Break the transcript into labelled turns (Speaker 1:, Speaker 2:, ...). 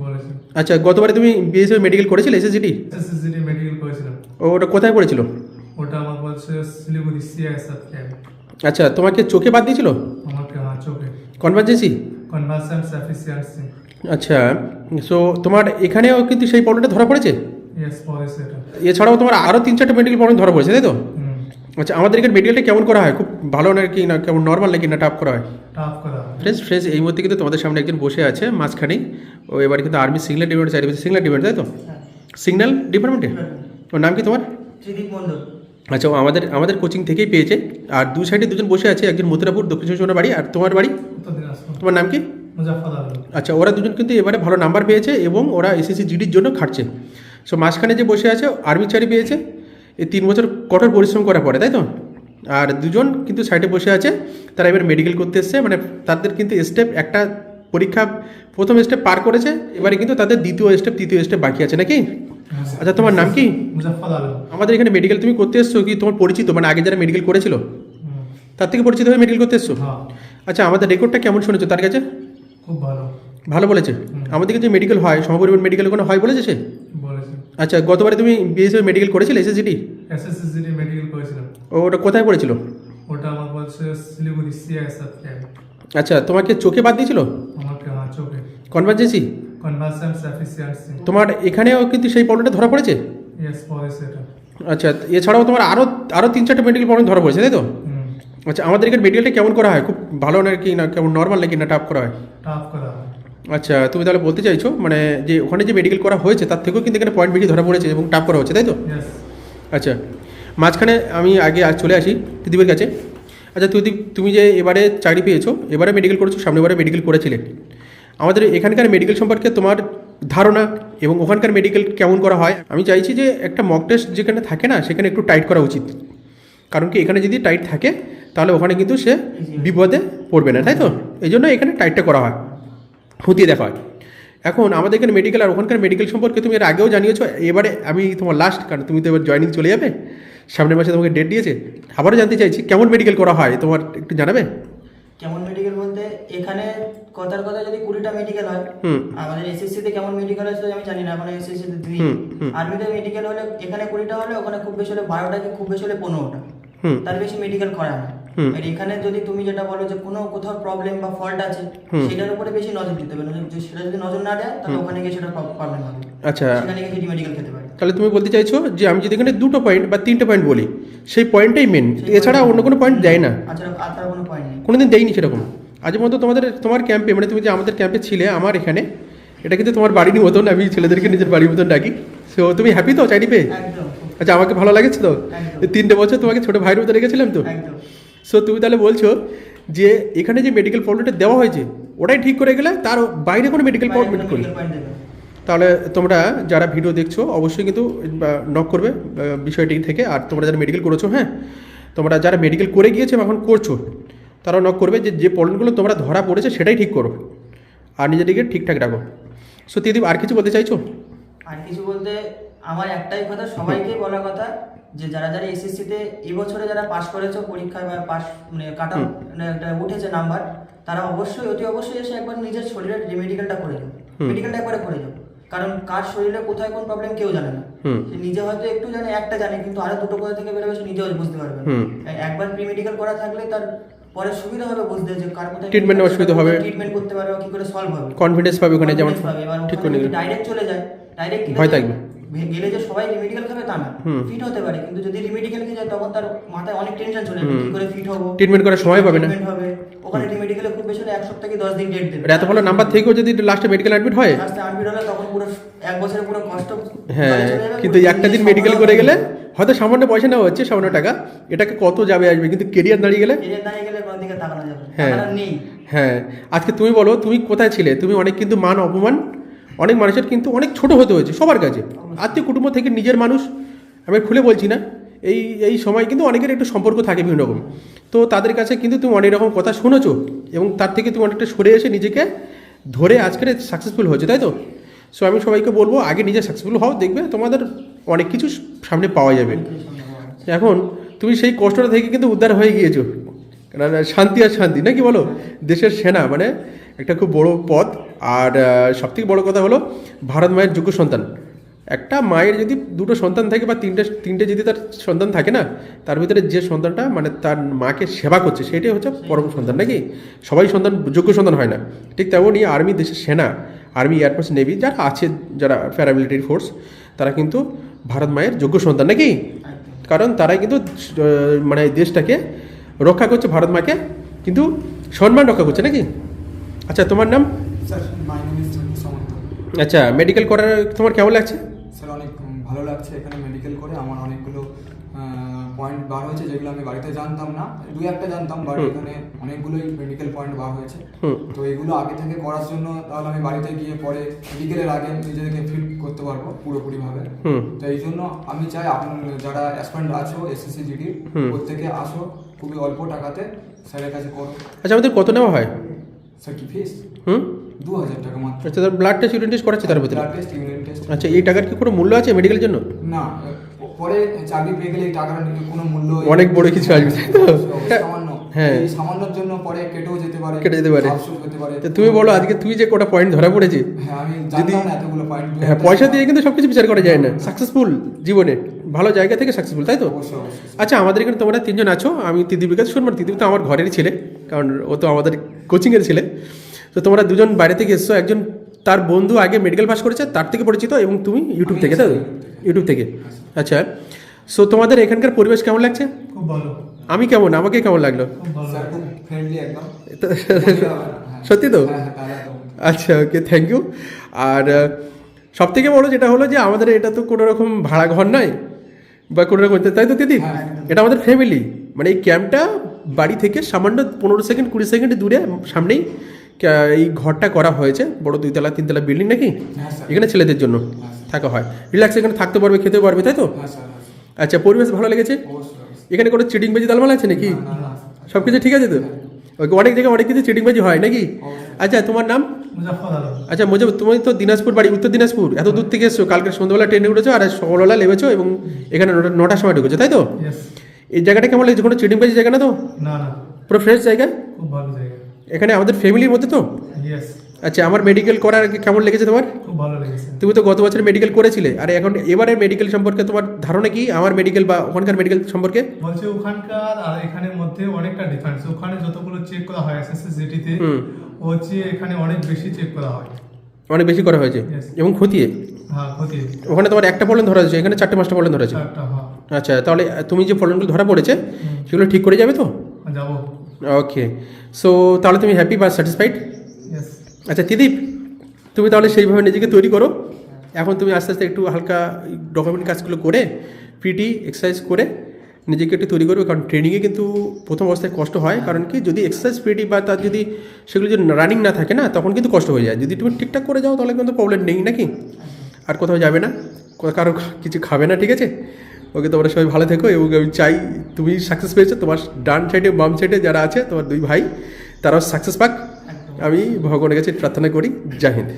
Speaker 1: বলেছে
Speaker 2: আচ্ছা গতবারে তুমি বিএসএফ মেডিকেল করেছিলে এসএসজিটি
Speaker 1: এসএসসিটি মেডিকেল করেছিলাম।
Speaker 2: ওটা কোথায় করেছিল
Speaker 1: ওটা আমার বলছে শিলিগুড়ি সিআইএসএফ ক্যাম্প
Speaker 2: আচ্ছা তোমাকে চোখে বাদ দিয়েছিল?
Speaker 1: আমাকে হাঁ চোখে।
Speaker 2: কনভার্জেন্সি
Speaker 1: কনভার্সন সাফিসিয়েন্সি
Speaker 2: আচ্ছা সো তোমার এখানেও কিন্তু সেই প্রবলেমটা ধরা পড়েছে? এছাড়াও তোমার আরও তিন চারটে মেডিকেল প্রবলেম ধরা পড়েছে তাই তো? আচ্ছা আমাদের এখানে মেডিকেলটা কেমন করা হয়? খুব ভালো নাকি না কেমন নর্মাল নাকি না টাফ করা হয়?
Speaker 1: টাফ করা হয়।
Speaker 2: ফ্রেশ ফ্রেশ এই মুহূর্তে কিন্তু তোমাদের সামনে একজন বসে আছে মাঝখানেই ও এবার কিন্তু আর্মি সিগন্যাল ডিপার্টমেন্ট চাইবে সিগন্যাল ডিপার্টমেন্ট তাই তো? সিগন্যাল ডিপার্টমেন্টে ওর নাম কি তোমার?
Speaker 3: ত্রিদীপ মণ্ডল।
Speaker 2: আচ্ছা ও আমাদের আমাদের কোচিং থেকেই পেয়েছে। আর দু সাইডে দুজন বসে আছে একজন মথুরাপুর দক্ষিণ চব্বিশ বাড়ি আর তোমার বাড়ি? তোমার নাম কি? আচ্ছা ওরা দুজন কিন্তু এবারে ভালো নাম্বার পেয়েছে এবং ওরা এসএসসি জিডির জন্য খাটছে। সো মাঝখানে যে বসে আছে আর্মি চাকরি পেয়েছে। এই তিন বছর কঠোর পরিশ্রম করার পরে তাই তো? আর দুজন কিন্তু সাইডে বসে আছে তারা এবার মেডিকেল করতে এসছে মানে তাদের কিন্তু স্টেপ একটা পরীক্ষা প্রথম স্টেপ পার করেছে এবারে কিন্তু তাদের দ্বিতীয় স্টেপ তৃতীয় স্টেপ বাকি আছে নাকি? আচ্ছা তোমার নাম কি? আমাদের এখানে মেডিকেল তুমি করতে এসছো কি? তোমার পরিচিত মানে আগে যারা মেডিকেল করেছিল? তার থেকে পরিচিত হয়ে মেডিকেল করতে এসছো?
Speaker 1: হ্যাঁ।
Speaker 2: আচ্ছা আমাদের রেকর্ডটা কেমন শুনেছো তার কাছে?
Speaker 1: খুব ভালো।
Speaker 2: ভালো বলেছে। আমাদের যে মেডিকেল হয় সমপরিমাণ মেডিকেল ওখানে হয় বলেছে সে?
Speaker 1: বলেছে
Speaker 2: আচ্ছা গতবারে তুমি বিএসএফ মেডিকেল করেছিলে এসএসজিটি
Speaker 1: এসএসসিটি মেডিকেল করেছিলাম।
Speaker 2: ও ওটা কোথায় করেছিল
Speaker 1: ওটা আমার বলছে শিলিগুড়ি সিআইএসএফ ক্যাম্প
Speaker 2: আচ্ছা তোমাকে চোখে বাদ দিয়েছিল?
Speaker 1: আমাকে হাঁ চোখে।
Speaker 2: কনভার্জেন্সি
Speaker 1: কনভার্সন সাফিসিয়েন্সি
Speaker 2: তোমার এখানেও কিন্তু সেই প্রবলেমটা ধরা পড়েছে?
Speaker 1: ইয়েস পড়েছে এটা।
Speaker 2: আচ্ছা এছাড়াও তোমার আরও আরও তিন চারটে মেডিকেল প্রবলেম ধরা পড়েছে তাই তো? আচ্ছা আমাদের এখানে মেডিকেলটা কেমন করা হয়? খুব ভালো নাকি না কেমন নর্মাল নাকি না টাফ করা হয়?
Speaker 1: টাফ করা হয়
Speaker 2: আচ্ছা তুমি তাহলে বলতে চাইছো মানে যে ওখানে যে মেডিকেল করা হয়েছে তার থেকেও কিন্তু এখানে পয়েন্ট বেশি ধরা পড়েছে এবং টাফ করা হচ্ছে তাই তো? আচ্ছা মাঝখানে আমি আগে আজ চলে আসি দিদিবের কাছে। আচ্ছা তুই তুমি যে এবারে চাকরি পেয়েছ এবারে মেডিকেল করেছ সামনেবারে মেডিকেল করেছিলে। আমাদের এখানকার মেডিকেল সম্পর্কে তোমার ধারণা এবং ওখানকার মেডিকেল কেমন করা হয়? আমি চাইছি যে একটা মক টেস্ট যেখানে থাকে না সেখানে একটু টাইট করা উচিত। কারণ কি এখানে যদি টাইট থাকে তাহলে ওখানে কিন্তু সে বিপদে পড়বে না তাই তো? এই জন্য এখানে টাইটটা করা হয়। খুঁটিয়ে দেখা হয় এখন আমাদের এখানে মেডিকেল আর ওখানকার মেডিকেল সম্পর্কে তুমি এর আগেও জানিয়েছো এবারে আমি তোমার লাস্ট কারণ তুমি তো এবার জয়েনিং চলে যাবে সামনের মাসে তোমাকে ডেট দিয়েছে আবারও জানতে চাইছি কেমন মেডিকেল করা হয় তোমার একটু জানাবে?
Speaker 3: কেমন মেডিকেল বলতে এখানে কথার কথা যদি কুড়িটা মেডিকেল হয় আমাদের এসএসসি তে কেমন মেডিকেল হয় সেটা আমি জানি না এখন এসএসসি তে দুই। আর্মিতে মেডিকেল হলে এখানে কুড়িটা হলে ওখানে খুব বেশি হলে বারোটা কি খুব বেশি হলে পনেরোটা। তার বেশি মেডিকেল করা হয়। আর এখানে যদি তুমি যেটা বলো যে কোনো কোথাও প্রবলেম বা ফল্ট আছে। সেটার উপরে বেশি নজর দিতে হবে। সেটা যদি নজর না দেয় তাহলে ওখানে গিয়ে সেটা প্রবলেম হবে।
Speaker 2: আচ্ছা।
Speaker 3: সেখানে গিয়ে সেটি মেডিকেল খেতে পারে।
Speaker 2: তাহলে তুমি বলতে চাইছো যে আমি যদি এখানে দুটো পয়েন্ট বা তিনটে পয়েন্ট বলি সেই পয়েন্টটাই মেন এছাড়া অন্য কোনো পয়েন্ট দেয় না।
Speaker 3: আচ্ছা আর তার কোনো পয়েন্ট নেই।
Speaker 2: কোনোদিন দেয়নি সেরকম। আজ মতো তোমাদের তোমার ক্যাম্পে মানে তুমি যে আমাদের ক্যাম্পে ছিলে আমার এখানে এটা কিন্তু তোমার বাড়ির মতন আমি ছেলেদেরকে নিজের বাড়ির মতন ডাকি। সো তুমি হ্যাপি তো চাকরি পেয়ে? আচ্ছা আমাকে ভালো লাগেছে তো? তিনটে বছর তোমাকে ছোটো ভাইয়ের মতো রেখেছিলাম তো? সো তুমি তাহলে বলছো যে এখানে যে মেডিকেল প্রবলেমটা দেওয়া হয়েছে ওটাই ঠিক করে গেলে তার বাইরে কোনো মেডিকেল প্রবলেম করি তাহলে তোমরা যারা ভিডিও দেখছ অবশ্যই কিন্তু নক করবে বিষয়টি থেকে। আর তোমরা যারা মেডিকেল করেছ হ্যাঁ তোমরা যারা মেডিকেল করে গিয়েছো এখন করছ তারা নক করবে যে যে প্রবলেমগুলো তোমরা ধরা পড়েছে সেটাই ঠিক করো আর নিজেদেরকে ঠিকঠাক রাখো। সত্যি আর কিছু বলতে চাইছো?
Speaker 3: আর কিছু বলতে আমার একটাই কথা সবাইকে বলা কথা যে যারা যারা এসএসসি তে এবছরে যারা পাশ করেছ পরীক্ষায় বা পাস মানে কাটা মানে একটা উঠেছে নাম্বার তারা অবশ্যই অতি অবশ্যই এসে একবার নিজের শরীরের মেডিকেলটা করে যাও। মেডিকেলটা একবারে করে যাও। কারণ কার শরীরে কোথায় কোন প্রবলেম কেউ জানে না। সে নিজে হয়তো একটু জানে একটা জানে কিন্তু আরও দুটো কোথা থেকে বেরোবে সে নিজেও বুঝতে পারবে একবার প্রি মেডিকেল করা থাকলে তার পরে সুবিধা হবে বুঝতে যে কার কোথায়
Speaker 2: ট্রিটমেন্ট নেওয়ার সুবিধা হবে।
Speaker 3: ট্রিটমেন্ট করতে পারবে কি করে সলভ হবে।
Speaker 2: কনফিডেন্স পাবে ওখানে যেমন ঠিক করে
Speaker 3: ডাইরেক্ট চলে যায় ডাইরেক্ট
Speaker 2: ভয় থাকবে।
Speaker 3: গেলে যে সবাই রিমেডিকেল খাবে তা না। ফিট হতে পারে কিন্তু যদি রিমেডিকেল খেয়ে যায় তখন তার মাথায় অনেক টেনশন চলে কি করে ফিট হব
Speaker 2: ট্রিটমেন্ট করার সময় পাবে না।
Speaker 3: হবে। ওখানে রিমেডিকেলে খুব বেশি হলে এক সপ্তাহ কি দশ দিন ডেট দেবে।
Speaker 2: এত ভালো নাম্বার থেকেও যদি লাস্টে মেডিকেল অ্যাডমিট হয়?
Speaker 3: লাস্টে আনফিট হলে তখন পুরো এক বছরের পুরো কষ্ট
Speaker 2: হ্যাঁ কিন্তু একটা দিন মেডিকেল করে গেলে হয়তো সামান্য পয়সা নেওয়া হচ্ছে সামান্য টাকা এটাকে কত যাবে আসবে? কিন্তু কেরিয়ার দাঁড়িয়ে গেলে? হ্যাঁ। হ্যাঁ। আজকে তুমি বলো তুমি কোথায় ছিলে? তুমি অনেক কিন্তু মান অপমান অনেক মানুষের কিন্তু অনেক ছোট হতে হয়েছে সবার কাছে। আত্মীয় কুটুম্ব থেকে নিজের মানুষ আমি খুলে বলছি না এই এই সময় কিন্তু অনেকের একটু সম্পর্ক থাকে বিভিন্ন রকম। তো তাদের কাছে কিন্তু তুমি অনেক রকম কথা শুনেছো এবং তার থেকে তুমি অনেকটা সরে এসে নিজেকে ধরে আজকের সাকসেসফুল হয়েছে তাই তো? সো আমি সবাইকে বলব আগে নিজে সাকসেসফুল হও দেখবে তোমাদের অনেক কিছু সামনে পাওয়া যাবে। এখন তুমি সেই কষ্টটা থেকে কিন্তু উদ্ধার হয়ে গিয়েছো। শান্তি আর শান্তি নাকি বলো? দেশের সেনা মানে একটা খুব বড় পদ আর সব থেকে বড় কথা হলো ভারত মায়ের যোগ্য সন্তান। একটা মায়ের যদি দুটো সন্তান থাকে বা তিনটে তিনটে যদি তার সন্তান থাকে না, তার ভিতরে যে সন্তানটা মানে তার মাকে সেবা করছে, সেটাই হচ্ছে পরম সন্তান নাকি? সবাই সন্তান, যোগ্য সন্তান হয় না। ঠিক তেমনই আর্মি দেশের সেনা, আর্মি এয়ারফোর্স নেভি যারা আছে, যারা প্যারামিলিটারি ফোর্স, তারা কিন্তু ভারত মায়ের যোগ্য সন্তান নাকি? কারণ তারাই কিন্তু মানে দেশটাকে রক্ষা করছে, ভারত মাকে কিন্তু সম্মান রক্ষা করছে নাকি? আচ্ছা তোমার নাম?
Speaker 4: Sir my name is Samanta
Speaker 2: আচ্ছা মেডিকেল করার তোমার কেমন লাগছে?
Speaker 4: স্যার অনেক ভালো লাগছে এখানে মেডিকেল করে। আমার অনেকগুলো পয়েন্ট বার হয়েছে যেগুলো আমি বাড়িতে জানতাম না। দুই একটা জানতাম বাট এখানে অনেকগুলোই মেডিকেল পয়েন্ট বার হয়েছে। তো এগুলো আগে থেকে করার জন্য তাহলে আমি বাড়িতে গিয়ে পরে মেডিকেলের আগে নিজেদেরকে ফিট করতে পারব পুরোপুরিভাবে। তো এই জন্য আমি চাই আপনার যারা অ্যাসপেন্ট আছো এসএসসি জিডি। প্রত্যেকে আসো খুবই অল্প টাকাতে স্যারের কাছে করো।
Speaker 2: আচ্ছা আমাদের কত নেওয়া হয়?
Speaker 4: স্যার কি ফিস
Speaker 2: হুম?
Speaker 4: দু হাজার টাকা মাত্র।
Speaker 2: আচ্ছা তার ব্লাড টেস্ট ইউরিন টেস্ট করাচ্ছে তার ভিতরে?
Speaker 4: ব্লাড টেস্ট ইউরিন টেস্ট
Speaker 2: আচ্ছা এই টাকার কি কোনো মূল্য আছে মেডিকেলের জন্য?
Speaker 4: না পরে চাকরি পেয়ে গেলে এই টাকাটা কোনো মূল্য
Speaker 2: অনেক বড় কিছু আসবে, তাই তো?
Speaker 4: সামান্য।
Speaker 2: হ্যাঁ।
Speaker 4: এই সামান্যর জন্য পরে কেটেও যেতে পারে
Speaker 2: কেটে যেতে পারে। তো তুমি বলো আজকে তুই যে কটা পয়েন্ট ধরা পড়েছে
Speaker 4: হ্যাঁ আমি
Speaker 2: যদি-
Speaker 4: জানতাম না এতগুলো পয়েন্ট
Speaker 2: হ্যাঁ পয়সা দিয়ে কিন্তু সব কিছু বিচার করা যায় না। সাকসেসফুল জীবনে। ভালো জায়গা থেকে সাকসেসফুল তাই তো? আচ্ছা আমাদের এখানে তোমরা তিনজন আছো। আমি তিদিবির কাছে শুনব তিদিবি তো আমার ঘরের ছেলে কারণ ও তো আমাদের কোচিংয়ের ছেলে। তো তোমরা দুজন বাইরে থেকে এসছো একজন তার বন্ধু আগে মেডিকেল পাস করেছে তার থেকে পরিচিত এবং তুমি ইউটিউব থেকে তাই তো? ইউটিউব থেকে। আচ্ছা সো তোমাদের এখানকার পরিবেশ কেমন লাগছে?
Speaker 1: খুব ভালো।
Speaker 2: আমি কেমন? আমাকে কেমন লাগল?
Speaker 1: খুব ভালো।
Speaker 4: স্যার খুব ফ্রেন্ডলি একদম।
Speaker 2: তো-
Speaker 4: হ্যাঁ।
Speaker 2: সত্যি তো?
Speaker 4: হ্যাঁ হ্যাঁ
Speaker 2: আচ্ছা ওকে থ্যাংক ইউ আর সব থেকে বড় যেটা হলো যে আমাদের এটা তো কোনো রকম ভাড়া ঘর নয়। বা কোনো রকম তাই তো দিদি?
Speaker 4: হ্যাঁ,
Speaker 2: এটা আমাদের ফ্যামিলি মানে এই ক্যাম্পটা বাড়ি থেকে সামান্য পনেরো সেকেন্ড কুড়ি সেকেন্ড দূরে সামনেই এই ঘরটা করা হয়েছে। বড় দুইতলা তিনতলা বিল্ডিং নাকি?
Speaker 4: হ্যাঁ
Speaker 2: এখানে ছেলেদের জন্য থাকা হয়। রিল্যাক্স এখানে থাকতে পারবে খেতে পারবে তাই তো?
Speaker 4: হ্যাঁ হ্যাঁ।
Speaker 2: আচ্ছা পরিবেশ ভালো লেগেছে। এখানে কোনো চিটিং বেজি দালমাল আছে নাকি? সব কিছু ঠিক আছে তো? ওকে অনেক জায়গায় অনেক কিছু চিটিংবাজি হয় নাকি? আচ্ছা তোমার নাম? আচ্ছা মজা তুমি তো দিনাজপুর বাড়ি উত্তর দিনাজপুর এত দূর থেকে এসছো কালকে সন্ধ্যাবেলা ট্রেনে উঠেছো আর সকালবেলা নেমেছো এবং এখানে নটা- নটার সময় ঢুকেছো তাই তো? এই জায়গাটা কেমন লাগছে? কোনো চিটিংবাজি জায়গা না তো?
Speaker 1: না
Speaker 2: পুরো ফ্রেশ জায়গা?
Speaker 1: খুব ভালো জায়গা।
Speaker 2: এখানে আমাদের ফ্যামিলির মধ্যে তো? আচ্ছা আমার মেডিকেল করার আগে কেমন লেগেছে তোমার?
Speaker 1: খুব ভালো লেগেছে।
Speaker 2: তুমি তো গত বছর মেডিকেল করেছিলে। আর এখন এবারে মেডিকেল সম্পর্কে তোমার ধারণা কি? আমার মেডিকেল বা ওখানকার মেডিকেল সম্পর্কে?
Speaker 1: বলছি ওখানকার আর এখানের মধ্যে অনেকটা ডিফারেন্স ওখানে যতগুলো চেক করা হয় এসএসসি তে
Speaker 2: হুম।
Speaker 1: ও হচ্ছে এখানে অনেক বেশি চেক করা হয়।
Speaker 2: অনেক বেশি করা হয়েছে? এবং খতিয়ে?
Speaker 1: হ্যাঁ ক্ষতি
Speaker 2: ওখানে তোমার একটা প্রবলেম ধরা হয়েছে এখানে চারটে পাঁচটা প্রবলেম ধরা হয়েছে?
Speaker 1: হ্যাঁ।
Speaker 2: আচ্ছা তাহলে তুমি যে প্রবলেমগুলো ধরা পড়েছে সেগুলো ঠিক করে যাবে তো?
Speaker 1: যাব।
Speaker 2: ওকে সো তাহলে তুমি হ্যাপি বা স্যাটিসফাইড আচ্ছা ত্রিদীপ তুমি তাহলে সেইভাবে নিজেকে তৈরি করো। এখন তুমি আস্তে আস্তে একটু হালকা ডকুমেন্ট কাজগুলো করে পিটি এক্সারসাইজ করে নিজেকে একটু তৈরি করবে। কারণ ট্রেনিংয়ে কিন্তু প্রথম অবস্থায় কষ্ট হয়। কারণ কি যদি এক্সারসাইজ পিটি বা তার যদি সেগুলো যদি রানিং না থাকে না তখন কিন্তু কষ্ট হয়ে যায়। যদি তুমি ঠিকঠাক করে যাও তাহলে কিন্তু প্রবলেম নেই নাকি? আর কোথাও যাবে না। কারও কিছু খাবে না ঠিক আছে? ওকে তোমরা সবাই ভালো থেকো। এবং আমি চাই তুমি সাকসেস পেয়েছ। তোমার ডান সাইডে বাম সাইডে যারা আছে তোমার দুই ভাই তারাও সাকসেস পাক। আমি ভগবানের কাছে প্রার্থনা করি জয় হিন্দ।